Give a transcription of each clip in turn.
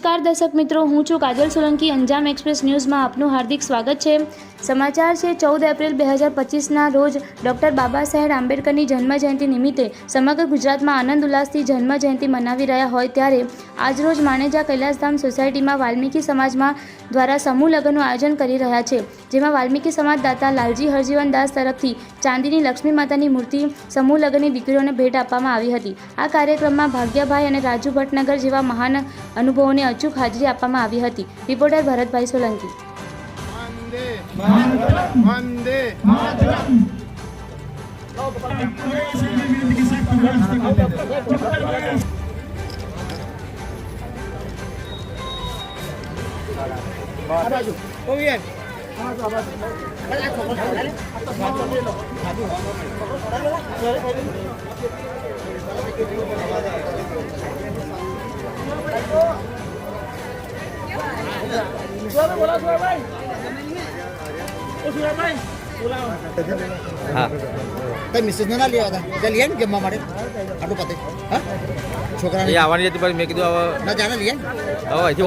નમસ્કાર દર્શક મિત્રો, હું છું કાજલ સોલંકી, અંજામ એક્સપ્રેસ ન્યૂઝમાં આપનું હાર્દિક સ્વાગત છે. સમાચાર છે, ચૌદ એપ્રિલ બે હજાર પચીસના રોજ ડૉક્ટર બાબા સાહેબ આંબેડકરની જન્મજયંતિ નિમિત્તે સમગ્ર ગુજરાતમાં આનંદ ઉલ્લાસથી જન્મજયંતિ મનાવી રહ્યા હોય ત્યારે આજરોજ માણેજા કૈલાસધામ સોસાયટીમાં વાલ્મીકી સમાજમાં દ્વારા સમૂહ લગ્નનું આયોજન કરી રહ્યા છે, જેમાં વાલ્મીકી સમાજદાતા લાલજી હરજીવન દાસ તરફથી ચાંદીની લક્ષ્મી માતાની મૂર્તિ, સમૂહ લગ્નની દીકરીઓને ભેટ આપવામાં આવી હતી. આ કાર્યક્રમમાં ભાગ્યાભાઈ અને રાજુ ભટનગર જેવા મહાન અનુભવોને અચૂક હાજરી આપવામાં આવી હતી. રિપોર્ટર ભરતભાઈ સોલંકી. વંદે વંદે કઈ મિसेस ના લેવા હતા ત્યાં લઈએ ને જમવા માટે આટલું પતે. હા? છોકરાને. એ આવવાની હતી મેં કીધું હવે ના જાણે લઈએ હવે અહીંથી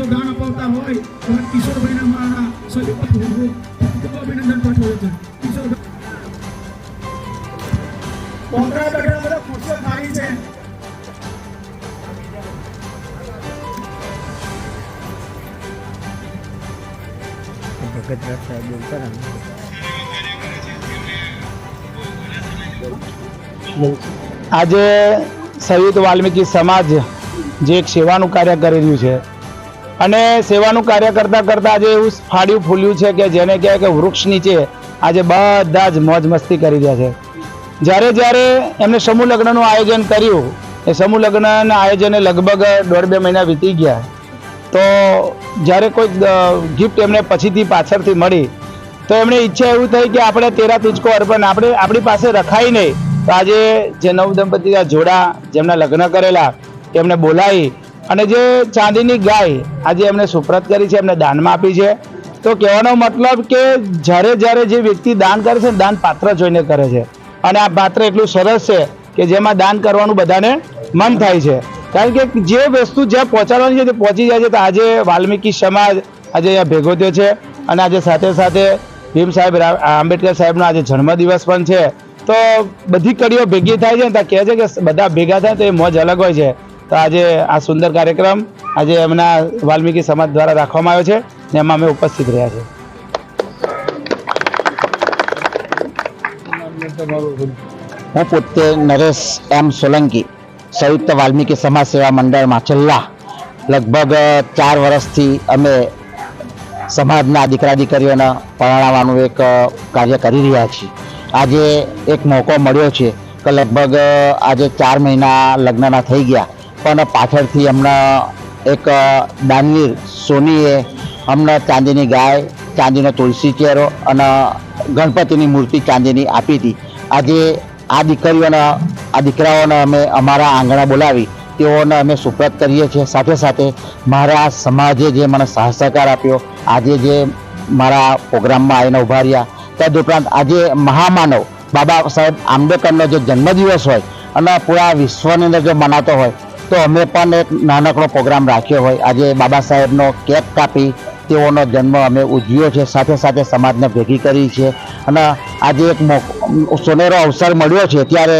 જો દાન અપાવતા હોય તો કિશોરભાઈના મારા સલીમત હું ખૂબ અભિનંદન પાઠવું છું. કિશોર કોંકરા બેઠા બધા ખુરશીઓ ખાલી છે. આજે સંયુક્ત વાલ્મીકી સમાજ જે એક સેવાનું કાર્ય કરી રહ્યું છે અને સેવાનું કાર્ય કરતાં કરતાં આજે એવું ફાડ્યું, ફૂલ્યું છે કે જેને કહેવાય કે વૃક્ષ નીચે આજે બધા જ મોજ મસ્તી કરી રહ્યા છે. જ્યારે જ્યારે એમને સમૂહ લગ્નનું આયોજન કર્યું, એ સમૂહ લગ્નના આયોજને લગભગ દોઢ બે મહિના વીતી ગયા. તો જ્યારે કોઈ ગિફ્ટ એમને પછીથી પાછળથી મળી, તો એમણે ઈચ્છા એવું થઈ કે આપણે તેરા તુચકો અર્પણ, આપણે, આપણી પાસે રખાય નહીં. તો આજે જે નવ દંપતીના જોડા જેમના લગ્ન કરેલા, એમને બોલાવી અને જે ચાંદીની ગાય આજે એમને સુપ્રત કરી છે, એમને દાનમાં આપી છે, તો કહેવાનો મતલબ કે જ્યારે જ્યારે જે વ્યક્તિ દાન કરે છે દાન પાત્ર જોઈને કરે છે. અને આ પાત્ર એટલું સરસ છે કે જેમાં દાન કરવાનું બધાને મન થાય છે. કારણ કે જે વસ્તુ જ્યાં પહોંચાડવાની છે, તે પહોંચી જાય છે. તો આજે વાલ્મીકી સમાજ આજે અહીંયા ભેગો થયો છે અને આજે સાથે સાથે ભીમ સાહેબ આંબેડકર સાહેબનો આજે જન્મદિવસ પણ છે. તો બધી કડીઓ ભેગી થાય છે ને તો કહે છે કે બધા ભેગા થાય તો એ મોજ અલગ હોય છે. તો આજે આ સુંદર કાર્યક્રમ આજે એમના વાલ્મીકી સમાજ દ્વારા રાખવામાં આવ્યો છે ને એમાં અમે ઉપસ્થિત રહ્યા છે હું પોતે નરેશ એમ સોલંકી, સંયુક્ત વાલ્મીકી સમાજ સેવા મંડળમાં છેલ્લા લગભગ ચાર વર્ષથી અમે સમાજના દીકરા દીકરીઓને પરણાવવાનું એક કાર્ય કરી રહ્યા છીએ. આજે એક મોકો મળ્યો છે કે લગભગ આજે ચાર મહિના લગ્નના થઈ ગયા. પણ પાછળથી હમણાં એક દાનવીર સોનીએ હમણાં ચાંદીની ગાય, ચાંદીનો તુલસી ચેરો અને ગણપતિની મૂર્તિ ચાંદીની આપી હતી. આજે આ દીકરીઓના, આ દીકરાઓને અમે અમારા આંગણા બોલાવી, તેઓને અમે સુપ્રત કરીએ છીએ. સાથે સાથે મારા સમાજે જે મને સાહ સહકાર આપ્યો, આજે જે મારા પ્રોગ્રામમાં આવીને ઊભા રહ્યા તદુપરાંત આજે મહામાનવ બાબા સાહેબ આંબેડકરનો જે જન્મદિવસ હોય અને પૂરા વિશ્વની અંદર જો મનાતો હોય તો અમે પણ એક નાનકડો પ્રોગ્રામ રાખ્યો હોય. આજે બાબા સાહેબનો કેક કાપી તેઓનો જન્મ અમે ઉજવ્યો છે. સાથે સાથે સમાજને ભેગી કરી છે. અને આજે એક સોનેરો અવસર મળ્યો છે. ત્યારે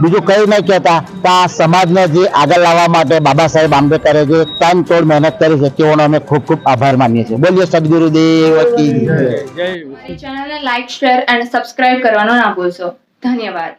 બીજું કંઈ નહીં કહેતા, તો આ સમાજને જે આગળ લાવવા માટે બાબા સાહેબ આંબેડકરે જે તન તોડ મહેનત કરી છે, તેઓનો અમે ખૂબ ખૂબ આભાર માનીએ છીએ. બોલીએ સદગુરુદેવ કી. ચેનલને લાઈક શેર અને સબસ્ક્રાઇબ કરવાનો ના ભૂલશો. ધન્યવાદ.